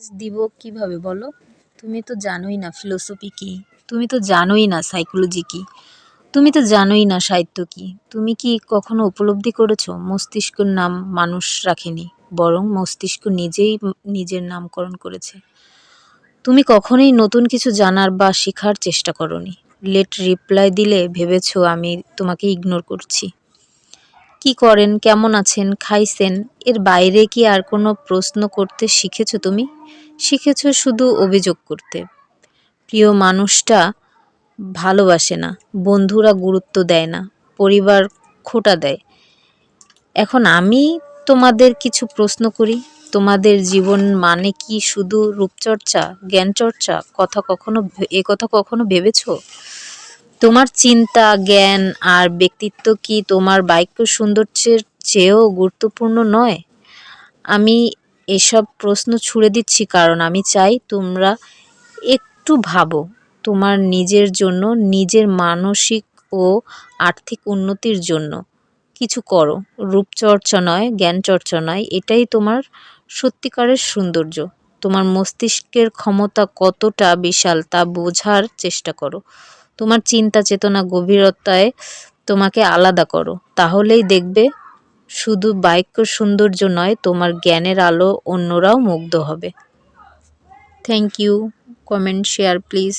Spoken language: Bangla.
দিব কীভাবে বলো? তুমি তো জানোই না ফিলোসফি কি। তুমি তো জানোই না সাইকোলজি কি। তুমি তো জানোই না সাহিত্য কি। তুমি কি কখনো উপলব্ধি করেছ? মস্তিষ্কর নাম মানুষ রাখেনি, বরং মস্তিষ্ক নিজেই নিজের নামকরণ করেছে। তুমি কখনোই নতুন কিছু জানার বা শেখার চেষ্টা করনি। লেট রিপ্লাই দিলে ভেবেছো আমি তোমাকে ইগনোর করছি। কি করেন, কেমন আছেন, খাইছেন, এর বাইরে কি আর কোনো প্রশ্ন করতে শিখেছো তুমি? শিখেছো শুধু অভিযোগ করতে। প্রিয় মানুষটা ভালোবাসে না, বন্ধুরা গুরুত্ব দেয় না, পরিবার খোটা দেয়। এখন আমি তোমাদের কিছু প্রশ্ন করি, তোমাদের জীবন মানে কি শুধু রূপচর্চা, জ্ঞানচর্চা? কথা কখনো এ কথা কখনো ভেবেছো? চিন্তা, জ্ঞান আর ব্যক্তিত্ব কি তোমার বাক্য সৌন্দর্যের চেয়েও গুরুত্বপূর্ণ নয়? আমি এসব প্রশ্ন ছুড়ে দিচ্ছি কারণ আমি চাই তোমরা একটু ভাবো, তোমার নিজের জন্য, নিজের মানসিক ও আর্থিক উন্নতির জন্য। কিছু করো, রূপচর্চা নয় জ্ঞান চর্চা নয়, এটাই তোমার সত্যিকারের সৌন্দর্য। তোমার মস্তিষ্কের ক্ষমতা কতটা বিশাল তা বোঝার চেষ্টা করো। তোমার চিন্তা চেতনা গভীরতায় তোমাকে আলাদা করো। তাহলেই দেখবে শুধু বাক্য সৌন্দর্য নয়, তোমার জ্ঞানের আলো অন্যরাও মুগ্ধ হবে। Thank you comment share please